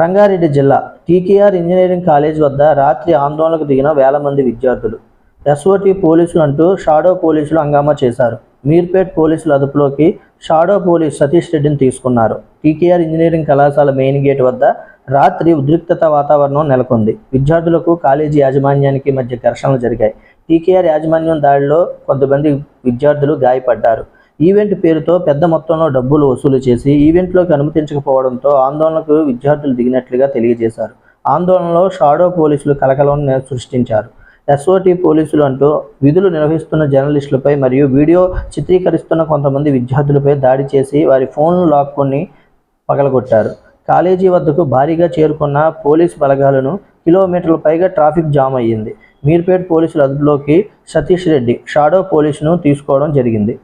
రంగారెడ్డి జిల్లా TKR engineering college వద్ద రాత్రి ఆందోళనకు దిగిన వేల మంది విద్యార్థులు. ఎస్ఓటి పోలీసులు అంటూ షాడో పోలీసులు హంగామా చేశారు. మీర్పేట్ పోలీసుల అదుపులోకి షాడో పోలీస్ సతీష్ రెడ్డిని తీసుకున్నారు. టీకేఆర్ ఇంజనీరింగ్ కళాశాల మెయిన్ గేట్ వద్ద రాత్రి ఉద్రిక్తత వాతావరణం నెలకొంది. విద్యార్థులకు కాలేజీ యాజమాన్యానికి మధ్య ఘర్షణలు జరిగాయి. టీకేఆర్ యాజమాన్యం దాడిలో కొంతమంది విద్యార్థులు గాయపడ్డారు. ఈవెంట్ పేరుతో పెద్ద మొత్తంలో డబ్బులు వసూలు చేసి ఈవెంట్లోకి అనుమతించకపోవడంతో ఆందోళనకు విద్యార్థులు దిగినట్లుగా తెలియజేశారు. ఆందోళనలో షాడో పోలీసులు కలకలం సృష్టించారు. ఎస్ఓటి పోలీసులు అంటూ విధులు నిర్వహిస్తున్న జర్నలిస్టులపై మరియు వీడియో చిత్రీకరిస్తున్న కొంతమంది విద్యార్థులపై దాడి చేసి వారి ఫోన్లు లాక్కొని పగలగొట్టారు. కాలేజీ వద్దకు భారీగా చేరుకున్న పోలీస్ బలగాలను కిలోమీటర్ల పైగా ట్రాఫిక్ జామ్ అయ్యింది. మీర్పేట్ పోలీసుల అదుపులోకి సతీష్ రెడ్డి షాడో పోలీసును తీసుకోవడం జరిగింది.